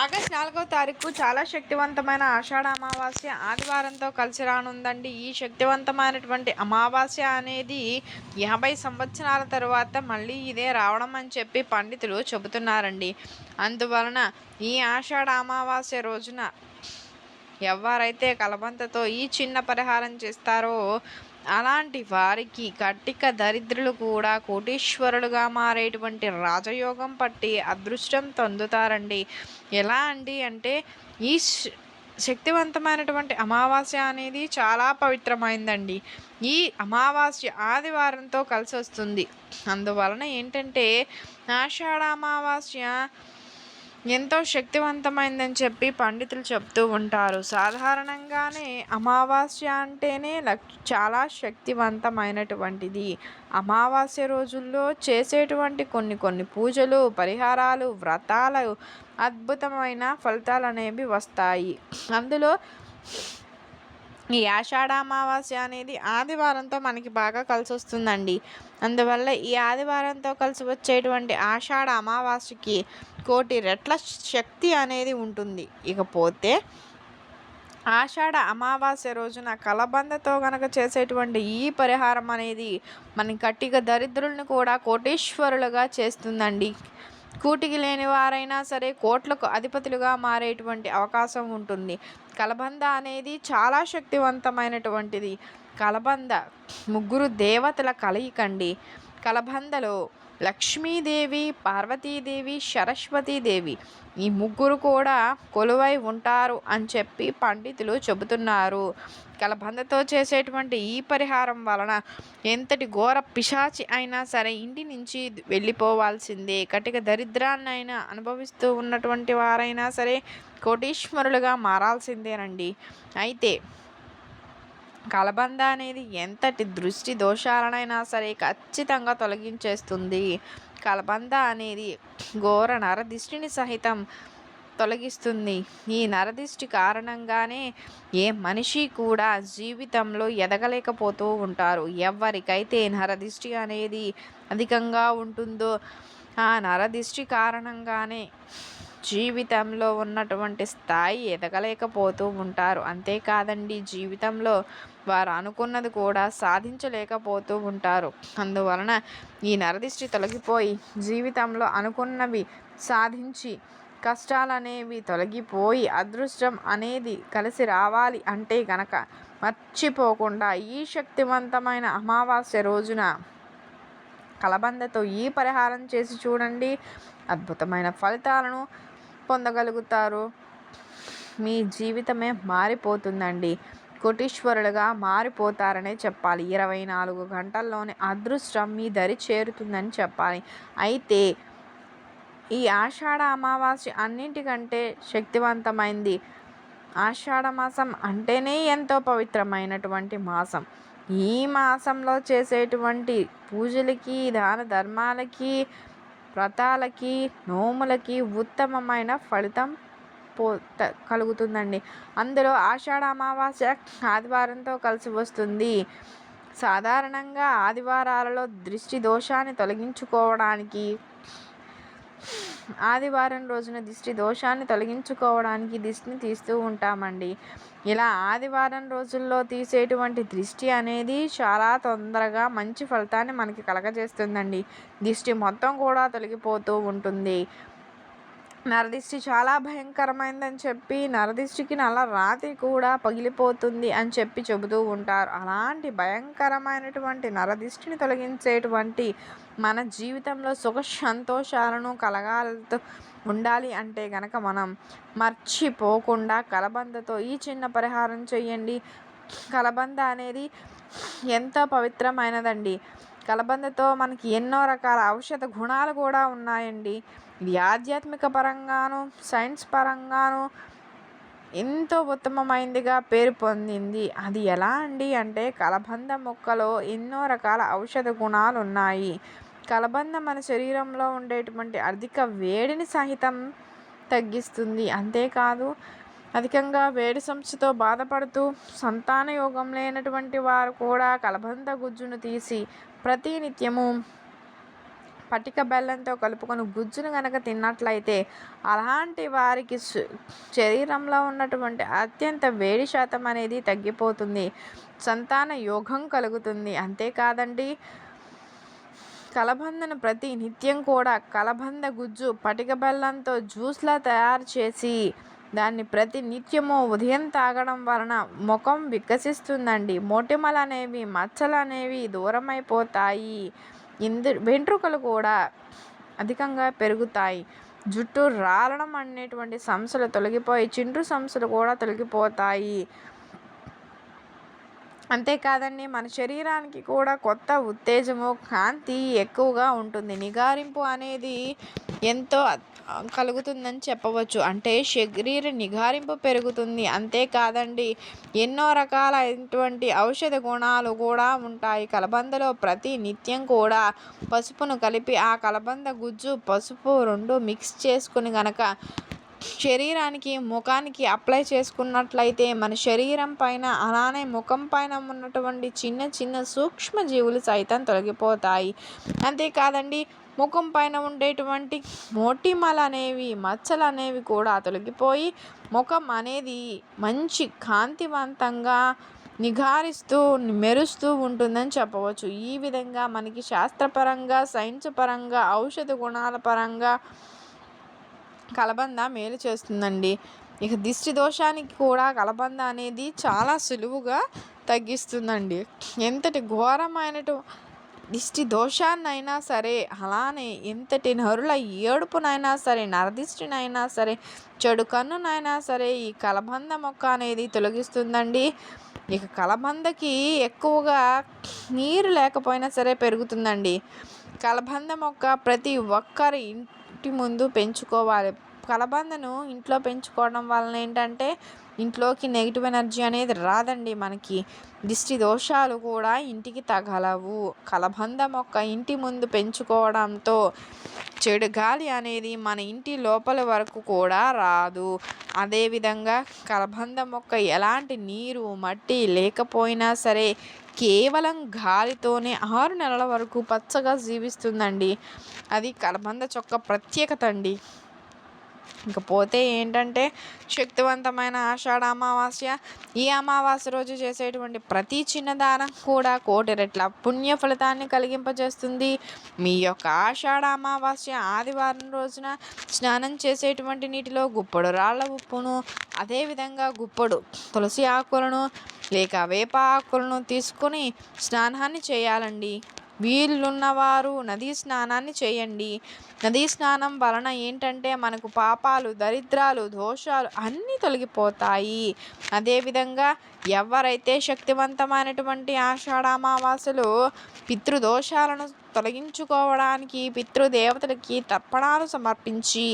August నాలుగో తారీఖు చాలా శక్తివంతమైన ఆషాఢ అమావాస్య ఆదివారంతో కలిసి రానుందండి. ఈ శక్తివంతమైనటువంటి అమావాస్య అనేది యాభై సంవత్సరాల తరువాత మళ్ళీ ఇదే రావడం అని చెప్పి పండితులు చెబుతున్నారండి. అందువలన ఈ ఆషాఢ అమావాస్య రోజున ఎవరైతే కలబంతతో ఈ చిన్న పరిహారం చేస్తారో అలాంటి వారికి కట్టిక దరిద్రులు కూడా కోటీశ్వరులుగా మారేటువంటి రాజయోగం పట్టి అదృష్టం పొందుతారండి ఎలా అండి అంటే ఈ శక్తివంతమైనటువంటి అమావాస్య అనేది చాలా పవిత్రమైందండి. ఈ అమావాస్య ఆదివారంతో కలిసి వస్తుంది అందువలన ఏంటంటే ఆషాఢ అమావాస్య ఎంతో శక్తివంతమైందని చెప్పి పండితులు చెప్తూ ఉంటారు. సాధారణంగానే అమావాస్య అంటేనే లక్ చాలా శక్తివంతమైనటువంటిది. అమావాస్య రోజుల్లో చేసేటువంటి కొన్ని కొన్ని పూజలు పరిహారాలు వ్రతాలు అద్భుతమైన ఫలితాలు అనేవి వస్తాయి. అందులో ఈ ఆషాఢ అమావాస్య అనేది ఆదివారంతో మనకి బాగా కలిసి వస్తుందండి అందువల్ల ఈ ఆదివారంతో కలిసి వచ్చేటువంటి ఆషాఢ అమావాస్యకి కోటి రెట్ల శక్తి అనేది ఉంటుంది. ఇకపోతే ఆషాఢ అమావాస్య రోజున కలబందతో గనక చేసేటువంటి ఈ పరిహారం అనేది మన కట్టిక దరిద్రులను కూడా కోటేశ్వరులుగా చేస్తుందండి. కూటికి లేని వారైనా సరే కోట్లకు అధిపతులుగా మారేటువంటి అవకాశం ఉంటుంది. కలబంద అనేది చాలా శక్తివంతమైనటువంటిది. కలబంద ముగ్గురు దేవతల కలయికండి. కలబందలో లక్ష్మీదేవి పార్వతీదేవి సరస్వతీదేవి ఈ ముగ్గురు కూడా కొలువై ఉంటారు అని చెప్పి పండితులు చెబుతున్నారు. కలబందతో చేసేటువంటి ఈ పరిహారం వలన ఎంతటి ఘోర పిశాచి అయినా సరే ఇంటి నుంచి వెళ్ళిపోవాల్సిందే. కటిక దరిద్రాన్నైనా అనుభవిస్తూ ఉన్నటువంటి వారైనా సరే కోటీశ్వరులుగా మారాల్సిందేనండి. అయితే కలబంద అనేది ఎంతటి దృష్టి దోషాలనైనా సరే ఖచ్చితంగా తొలగించేస్తుంది. కలబంద అనేది ఘోర నరదిష్టిని సహితం తొలగిస్తుంది. ఈ నరదిష్టి కారణంగానే ఏ మనిషి కూడా జీవితంలో ఎదగలేకపోతూ ఉంటారు. ఎవరికైతే నరదిష్టి అనేది అధికంగా ఉంటుందో ఆ నరదిష్టి కారణంగానే జీవితంలో ఉన్నటువంటి స్థాయి ఎదగలేకపోతూ ఉంటారు. అంతేకాదండి జీవితంలో వారు అనుకున్నది కూడా సాధించలేకపోతూ ఉంటారు. అందువలన ఈ నరదిష్టి తొలగిపోయి జీవితంలో అనుకున్నవి సాధించి కష్టాలనేవి తొలగిపోయి అదృష్టం అనేది కలిసి రావాలి అంటే గనక మర్చిపోకుండా ఈ శక్తివంతమైన అమావాస్య రోజున కలబందతో ఈ పరిహారం చేసి చూడండి. అద్భుతమైన ఫలితాలను పొందగలుగుతారు. మీ జీవితమే మారిపోతుందండి. కోటీశ్వరులుగా మారిపోతారనే చెప్పాలి. ఇరవై నాలుగు గంటల్లోనే అదృష్టం మీ దరి చేరుతుందని చెప్పాలి. అయితే ఈ ఆషాఢ అమావాస్య అన్నింటికంటే శక్తివంతమైంది ఆషాఢ మాసం అంటేనే ఎంతో పవిత్రమైనటువంటి మాసం. ఈ మాసంలో చేసేటువంటి పూజలకి దాన ధర్మాలకి వ్రతాలకి నోములకి ఉత్తమమైన ఫలితం పో కలుగుతుందండి. అందులో ఆషాఢ అమావాస్య ఆదివారంతో కలిసి వస్తుంది. సాధారణంగా ఆదివారాలలో దృష్టి దోషాన్ని తొలగించుకోవడానికి ఆదివారం రోజున దిష్టి దోషాన్ని తొలగించుకోవడానికి దిష్టిని తీస్తూ ఉంటామండి. ఇలా ఆదివారం రోజుల్లో తీసేటువంటి దృష్టి అనేది చాలా తొందరగా మంచి ఫలితాన్ని మనకి కలగజేస్తుందండి. దిష్టి మొత్తం కూడా తొలగిపోతూ ఉంటుంది. నరదిష్టి చాలా భయంకరమైందని చెప్పి నరదిష్టికి నల్ల రాతి కూడా పగిలిపోతుంది అని చెప్పి చెబుతూ ఉంటారు. అలాంటి భయంకరమైనటువంటి నరదిష్టిని తొలగించేటువంటి మన జీవితంలో సుఖ సంతోషాలను కలగాలతో ఉండాలి అంటే గనక మనం మర్చిపోకుండా కలబందతో ఈ చిన్న పరిహారం చేయండి. కలబంద అనేది ఎంతో పవిత్రమైనదండి. కలబందతో మనకి ఎన్నో రకాల ఔషధ గుణాలు కూడా ఉన్నాయండి. ఇది ఆధ్యాత్మిక పరంగాను సైన్స్ పరంగాను ఎంతో ఉత్తమమైందిగా పేరు పొందింది. అది ఎలా అండి అంటే కలబంద మొక్కలో ఎన్నో రకాల ఔషధ గుణాలు ఉన్నాయి కలబంద మన శరీరంలో ఉండేటువంటి అధిక వేడిని సహితం తగ్గిస్తుంది. అంతేకాదు అధికంగా వేడి సంస్థతో బాధపడుతూ సంతాన యోగం లేనటువంటి వారు కూడా కలబంద గుజ్జును తీసి ప్రతినిత్యము పటిక బెల్లంతో కలుపుకొని గుజ్జును కనుక తిన్నట్లయితే అలాంటి వారికి శరీరంలో ఉన్నటువంటి అత్యంత వేడి శాతం అనేది తగ్గిపోతుంది. సంతాన యోగం కలుగుతుంది. అంతేకాదండి కలబందను ప్రతి నిత్యం కూడా కలబంద గుజ్జు పటిక బెల్లంతో జ్యూస్లా తయారు చేసి దాన్ని ప్రతి నిత్యము ఉదయం తాగడం వలన ముఖం వికసిస్తుందండి. మొటిమలు అనేవి మచ్చలు అనేవి దూరమైపోతాయి. ఎందు ఇందు వెంట్రుకలు కూడా అధికంగా పెరుగుతాయి. జుట్టు రాలడం అనేటువంటి సమస్యలు తొలగిపోయి చిండ్రు సమస్యలు కూడా తొలగిపోతాయి. అంతేకాదండి మన శరీరానికి కూడా కొత్త ఉత్తేజము కాంతి ఎక్కువగా ఉంటుంది. నిగారింపు అనేది ఎంతో కలుగుతుందని చెప్పవచ్చు. అంటే శరీర నిగారింపు పెరుగుతుంది. అంతేకాదండి ఎన్నో రకాలైనటువంటి ఔషధ గుణాలు కూడా ఉంటాయి. కలబందలో ప్రతి నిత్యం కూడా పసుపును కలిపి ఆ కలబంద గుజ్జు పసుపు రెండు మిక్స్ చేసుకుని గనక శరీరానికి ముఖానికి అప్లై చేసుకున్నట్లయితే మన శరీరం పైన అలానే ముఖం పైన ఉన్నటువంటి చిన్న చిన్న సూక్ష్మజీవులు సైతం తొలగిపోతాయి. అంతేకాదండి ముఖం పైన ఉండేటువంటి మోటిమలు అనేవి మచ్చలు అనేవి కూడా తొలగిపోయి ముఖం అనేది మంచి కాంతివంతంగా నిఘారిస్తూ మెరుస్తూ ఉంటుందని చెప్పవచ్చు. ఈ విధంగా మనకి శాస్త్రపరంగా సైన్స్ పరంగా ఔషధ గుణాల పరంగా కలబంద మేలు చేస్తుందండి. ఇక దిష్టి దోషానికి కూడా కలబంద అనేది చాలా సులువుగా తగ్గిస్తుందండి. ఎంతటి ఘోరమైనటు దిష్టి దోషాన్నైనా సరే అలానే ఎంతటి నరుల ఏడుపునైనా సరే నరదిష్టినైనా సరే చెడు కన్నునైనా సరే ఈ కలబంద మొక్క అనేది తొలగిస్తుందండి. ఇక కలబందకి ఎక్కువగా నీరు లేకపోయినా సరే పెరుగుతుందండి. కలబంద మొక్క ప్రతి ఒక్కరి ఇంటి ముందు పెంచుకోవాలి. కలబందను ఇంట్లో పెంచుకోవడం వలన ఏంటంటే ఇంట్లోకి నెగిటివ్ ఎనర్జీ అనేది రాదండి మనకి. దిష్టి దోషాలు కూడా ఇంటికి తగలవు. కలబంద మొక్క ఇంటి ముందు పెంచుకోవడంతో చెడు గాలి అనేది మన ఇంటి లోపల వరకు కూడా రాదు. అదేవిధంగా కలబంద మొక్క ఎలాంటి నీరు మట్టి లేకపోయినా సరే కేవలం గాలితోనే ఆరు నెలల వరకు పచ్చగా జీవిస్తుందండి. అది కలబంద చొక్క ప్రత్యేకత అండి. ఇకపోతే ఏంటంటే శక్తివంతమైన ఆషాఢ అమావాస్య. ఈ అమావాస్య రోజు చేసేటువంటి ప్రతి చిన్న దానం కూడా కోటి రెట్ల పుణ్య ఫలితాన్ని కలిగింపజేస్తుంది. మీ యొక్క ఆషాఢ అమావాస్య ఆదివారం రోజున స్నానం చేసేటువంటి నీటిలో గుప్పడు రాళ్ళ ఉప్పును అదేవిధంగా గుప్పడు తులసి ఆకులను లేక వేప ఆకులను తీసుకొని స్నానాన్ని చేయాలండి. వీలున్నవారు నదీ స్నానాన్ని చేయండి. నదీ స్నానం వలన ఏంటంటే మనకు పాపాలు దరిద్రాలు దోషాలు అన్నీ తొలగిపోతాయి. అదేవిధంగా ఎవరైతే శక్తివంతమైనటువంటి ఆషాఢ అమావాస్యలో పితృదోషాలను తొలగించుకోవడానికి పితృదేవతలకి తర్పణాలు సమర్పించి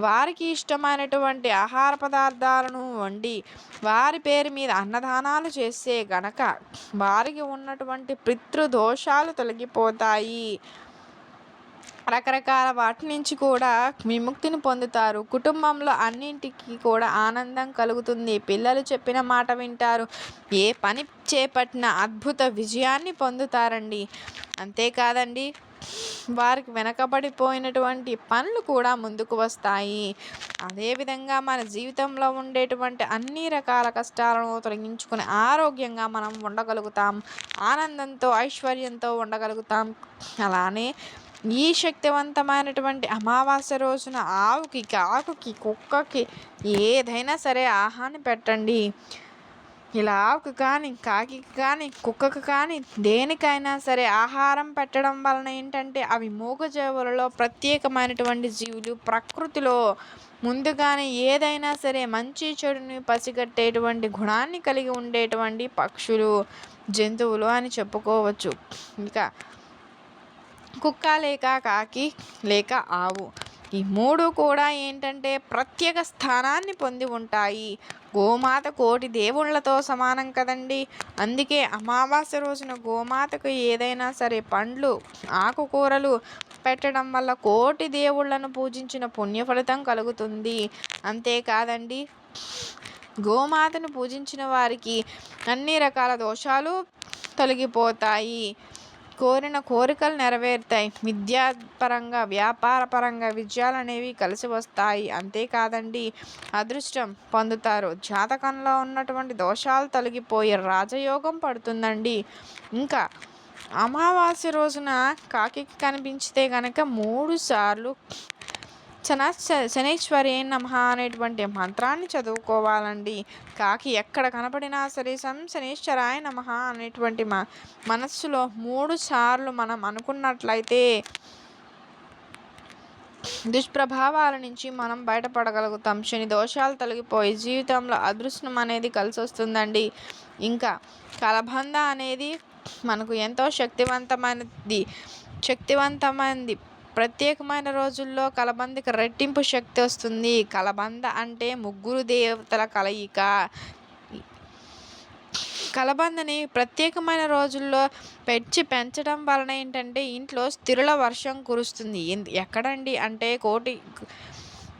వారికి ఇష్టమైనటువంటి ఆహార పదార్థాలను వండి వారి పేరు మీద అన్నదానాలు చేస్తే గనక వారికి ఉన్నటువంటి పితృదోషాలు తొలగిపోతాయి. రకరకాల వాటి నుంచి కూడా విముక్తిని పొందుతారు. కుటుంబంలో అన్నింటికి కూడా ఆనందం కలుగుతుంది. పిల్లలు చెప్పిన మాట వింటారు. ఏ పని చేపట్టిన అద్భుత విజయాన్ని పొందుతారండి. అంతేకాదండి వారికి వెనకబడిపోయినటువంటి పనులు కూడా ముందుకు వస్తాయి. అదేవిధంగా మన జీవితంలో ఉండేటువంటి అన్ని రకాల కష్టాలను తొలగించుకుని ఆరోగ్యంగా మనం ఉండగలుగుతాం. ఆనందంతో ఐశ్వర్యంతో ఉండగలుగుతాం. అలానే ఈ శక్తివంతమైనటువంటి అమావాస్య రోజున ఆవుకి కాకుకి కుక్కకి ఏదైనా సరే ఆహాన్ని పెట్టండి. ఇలా ఆవుకు కానీ కాకి కానీ కుక్కకు కానీ దేనికైనా సరే ఆహారం పెట్టడం వలన ఏంటంటే అవి మూగజీవులలో ప్రత్యేకమైనటువంటి జీవులు ప్రకృతిలో ముందుగానే ఏదైనా సరే మంచి చెడుని పసిగట్టేటువంటి గుణాన్ని కలిగి ఉండేటువంటి పక్షులు జంతువులు అని చెప్పుకోవచ్చు. ఇంకా కుక్క లేక కాకి లేక ఆవు. ఈ మూడు కూడా ఏంటంటే ప్రత్యేక స్థానాన్ని పొంది ఉంటాయి. గోమాత కోటి దేవుళ్ళతో సమానం కదండి. అందుకే అమావాస్య రోజున గోమాతకు ఏదైనా సరే పండ్లు ఆకుకూరలు పెట్టడం వల్ల కోటి దేవుళ్ళను పూజించిన పుణ్య ఫలితం కలుగుతుంది. అంతేకాదండి గోమాతను పూజించిన వారికి అన్ని రకాల దోషాలు తొలగిపోతాయి. కోరిన కోరికలు నెరవేరుతాయి. విద్యాపరంగా వ్యాపార పరంగా విజయాలు అనేవి కలిసి వస్తాయి. అంతేకాదండి అదృష్టం పొందుతారు. జాతకంలో ఉన్నటువంటి దోషాలు తొలగిపోయి రాజయోగం పడుతుందండి. ఇంకా అమావాస్య రోజున కాకి కనిపించితే కనుక మూడు సార్లు చన శనేశ్వరి నమ అనేటువంటి మంత్రాన్ని చదువుకోవాలండి. కాకి ఎక్కడ కనపడినా సరే సం శనేశ్వరాయ నమ అనేటువంటి మ మనస్సులో మూడు సార్లు మనం అనుకున్నట్లయితే దుష్ప్రభావాల నుంచి మనం బయటపడగలుగుతాం. శని దోషాలు తొలగిపోయి జీవితంలో అదృష్టం అనేది కలిసి వస్తుందండి ఇంకా కలబంద అనేది మనకు ఎంతో శక్తివంతమైనది శక్తివంతమైనది ప్రత్యేకమైన రోజుల్లో కలబందకి రెట్టింపు శక్తి వస్తుంది. కలబంద అంటే ముగ్గురు దేవతల కలయిక. కలబందని ప్రత్యేకమైన రోజుల్లో పెంచి పెంచడం వలన ఏంటంటే ఇంట్లో స్థిరుల వర్షం కురుస్తుంది. ఎక్కడండి అంటే కోటి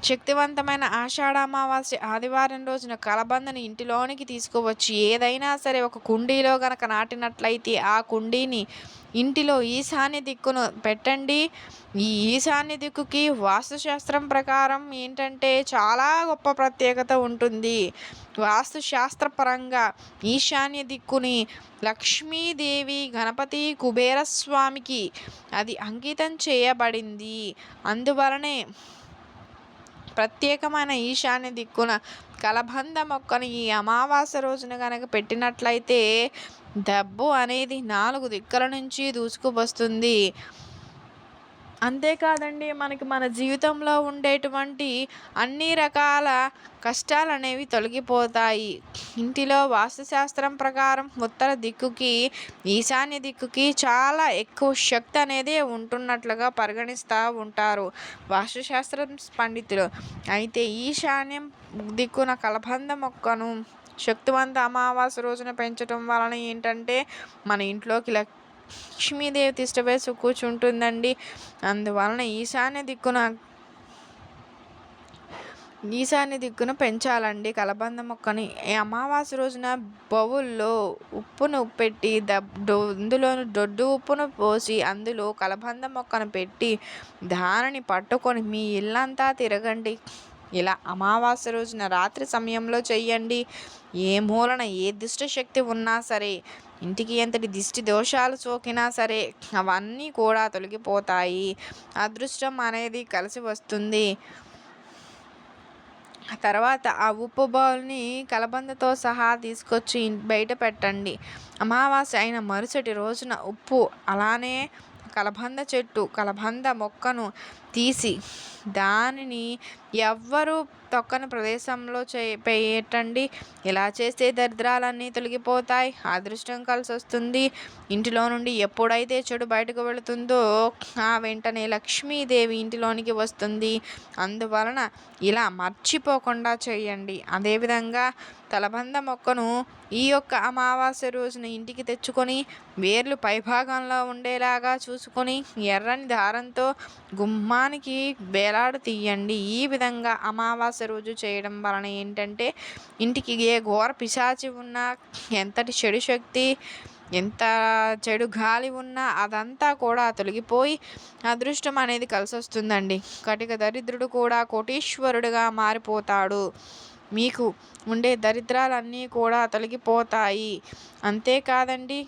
శక్తివంతమైన ఆషాఢ అమావాస్య ఆదివారం రోజున కలబందని ఇంటిలోనికి తీసుకువచ్చి ఏదైనా సరే ఒక కుండీలో గనక నాటినట్లయితే ఆ కుండీని ఇంటిలో ఈశాన్య దిక్కును పెట్టండి. ఈ ఈశాన్య దిక్కుకి వాస్తుశాస్త్రం ప్రకారం ఏంటంటే చాలా గొప్ప ప్రత్యేకత ఉంటుంది. వాస్తుశాస్త్రపరంగా ఈశాన్య దిక్కుని లక్ష్మీదేవి గణపతి కుబేరస్వామికి అది అంకితం చేయబడింది. అందువలనే ప్రత్యేకమైన ఈశాన్య దిక్కున కలబంద మొక్కను ఈ అమావాస్య రోజున కనుక పెట్టినట్లయితే డబ్బు అనేది నాలుగు దిక్కుల నుంచి దూసుకువస్తుంది. అంతేకాదండి మనకి మన జీవితంలో ఉండేటువంటి అన్ని రకాల కష్టాలు అనేవి తొలగిపోతాయి. ఇంటిలో వాస్తుశాస్త్రం ప్రకారం ఉత్తర దిక్కుకి ఈశాన్య దిక్కుకి చాలా ఎక్కువ శక్తి అనేది ఉంటున్నట్లుగా పరిగణిస్తూ ఉంటారు వాస్తుశాస్త్రం పండితులు. అయితే ఈశాన్యం దిక్కున కలబంద మొక్కను శక్తివంత అమావాస్య రోజున పెంచడం వలన ఏంటంటే మన ఇంట్లోకి లక్ష్మీదేవి తిష్టవేసి కూర్చుంటుందండి అందువలన ఈశాన్య దిక్కున ఈశాన్య దిక్కున పెంచాలండి. కలబంద మొక్కని అమావాస్య రోజున బౌల్లో ఉప్పును పెట్టి అందులో దొడ్డు ఉప్పును పోసి అందులో కలబంద మొక్కను పెట్టి దానిని పట్టుకొని మీ ఇల్లంతా తిరగండి. ఇలా అమావాస్య రోజున రాత్రి సమయంలో చెయ్యండి. ఏ మూలన ఏ దుష్ట శక్తి ఉన్నా సరే ఇంటికి ఎంతటి దిష్టి దోషాలు సోకినా సరే అవన్నీ కూడా తొలగిపోతాయి. అదృష్టం అనేది కలిసి వస్తుంది. తర్వాత ఆ ఉప్పు బౌల్ని కలబందతో సహా తీసుకొచ్చి బయట పెట్టండి. అమావాస్య అయిన మరుసటి రోజున ఉప్పు అలానే కలబంద చెట్టు కలబంద మొక్కను తీసి దానిని ఎవ్వరు తొక్కని ప్రదేశంలో చే పెట్టండి ఇలా చేస్తే దరిద్రాలన్నీ తొలగిపోతాయి. అదృష్టం కలిసి వస్తుంది ఇంటిలో నుండి ఎప్పుడైతే చెడు బయటకు వెళుతుందో ఆ వెంటనే లక్ష్మీదేవి ఇంటిలోనికి వస్తుంది. అందువలన ఇలా మర్చిపోకుండా చేయండి. అదేవిధంగా తలబంద మొక్కను ఈ యొక్క అమావాస్య రోజున ఇంటికి తెచ్చుకొని వేర్లు పైభాగంలో ఉండేలాగా చూసుకొని ఎర్రని దారంతో గుమ్మానికి వేలాడు తీయండి. ఈ విధంగా అమావాస్య రోజు చేయడం వలన ఏంటంటే ఇంటికి ఏ ఘోర పిశాచి ఉన్నా ఎంతటి చెడు శక్తి ఎంత చెడు గాలి ఉన్నా అదంతా కూడా తొలగిపోయి అదృష్టం అనేది కలిసి వస్తుందండి కటిక దరిద్రుడు కూడా కోటీశ్వరుడుగా మారిపోతాడు. మీకు ఉండే దరిద్రాలన్నీ కూడా తొలగిపోతాయి. అంతేకాదండి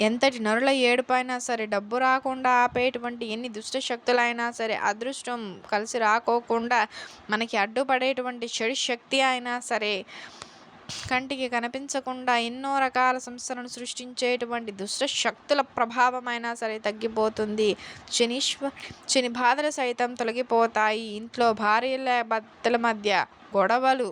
ఎంతటి నరుల ఏడుపైనా సరే డబ్బు రాకుండా ఆపేటువంటి ఎన్ని దుష్ట శక్తులైనా సరే అదృష్టం కలిసి రాకోకుండా మనకి అడ్డుపడేటువంటి చెడు శక్తి అయినా సరే కంటికి కనిపించకుండా ఎన్నో రకాల సంస్థలను సృష్టించేటువంటి దుష్ట శక్తుల ప్రభావమైనా సరే తగ్గిపోతుంది. శనీశ్వ శని బాధలు సైతం తొలగిపోతాయి. ఇంట్లో భార్య భర్తల మధ్య గొడవలు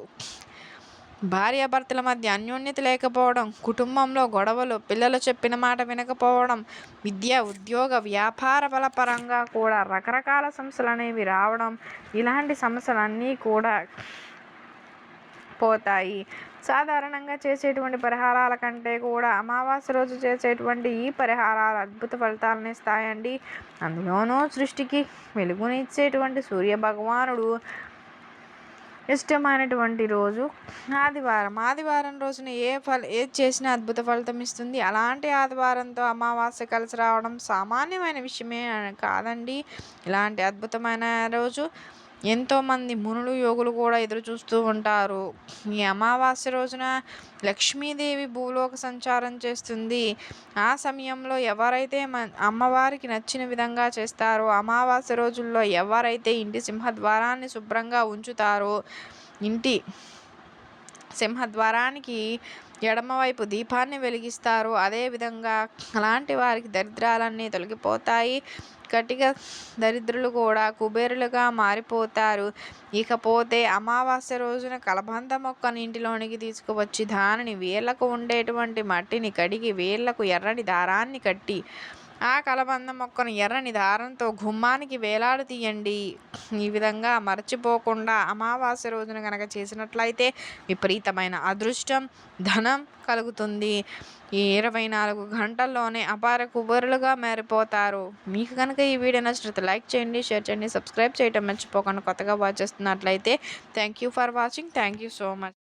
భార్యాభర్తల మధ్య అన్యోన్యత లేకపోవడం కుటుంబంలో గొడవలు పిల్లలు చెప్పిన మాట వినకపోవడం విద్య ఉద్యోగ వ్యాపార బలపరంగా కూడా రకరకాల సమస్యలు అనేవి రావడం ఇలాంటి సమస్యలన్నీ కూడా పోతాయి. సాధారణంగా చేసేటువంటి పరిహారాల కంటే కూడా అమావాస్య రోజు చేసేటువంటి ఈ పరిహారాలు అద్భుత ఫలితాలను ఇస్తాయండి. అందులోనూ సృష్టికి వెలుగునిచ్చేటువంటి సూర్య భగవానుడు ఇష్టమైనటువంటి రోజు. ఆదివారం. ఆదివారం రోజున ఏ ఫల ఏది చేసినా అద్భుత ఫలితం ఇస్తుంది. అలాంటి ఆదివారంతో అమావాస్య కలిసి రావడం సామాన్యమైన విషయమే కాదండి. ఇలాంటి అద్భుతమైన రోజు. ఎంతోమంది మునులు యోగులు కూడా ఎదురు చూస్తూ ఉంటారు. ఈ అమావాస్య రోజున లక్ష్మీదేవి భూలోక సంచారం చేస్తుంది. ఆ సమయంలో ఎవరైతే అమ్మవారికి నచ్చిన విధంగా చేస్తారో అమావాస్య రోజుల్లో ఎవరైతే ఇంటి సింహద్వారాన్ని శుభ్రంగా ఉంచుతారో ఇంటి సింహద్వారానికి ఎడమవైపు దీపాన్ని వెలిగిస్తారు అదేవిధంగా అలాంటి వారికి దరిద్రాలన్నీ తొలగిపోతాయి. కటిక దరిద్రులు కూడా కుబేరులుగా మారిపోతారు. ఇకపోతే అమావాస్య రోజున కలబంద మొక్కని ఇంటిలోనికి తీసుకువచ్చి దానిని వేళ్ళకు ఉండేటువంటి మట్టిని కడిగి వేళ్ళకు ఎర్రని దారాన్ని కట్టి ఆ కలబంద మొక్కను ఎర్రని దారంతో గుమ్మానికి వేలాడు తీయండి. ఈ విధంగా మర్చిపోకుండా అమావాస్య రోజున కనుక చేసినట్లయితే విపరీతమైన అదృష్టం ధనం కలుగుతుంది. ఈ ఇరవై నాలుగు గంటల్లోనే అపార కుబరులుగా మారిపోతారు. మీకు కనుక ఈ వీడియో నచ్చినట్లయితే లైక్ చేయండి షేర్ చేయండి సబ్స్క్రైబ్ చేయటం మర్చిపోకుండా కొత్తగా వాచ్ చేస్తున్నట్లయితే thank you for watching. Thank you so much.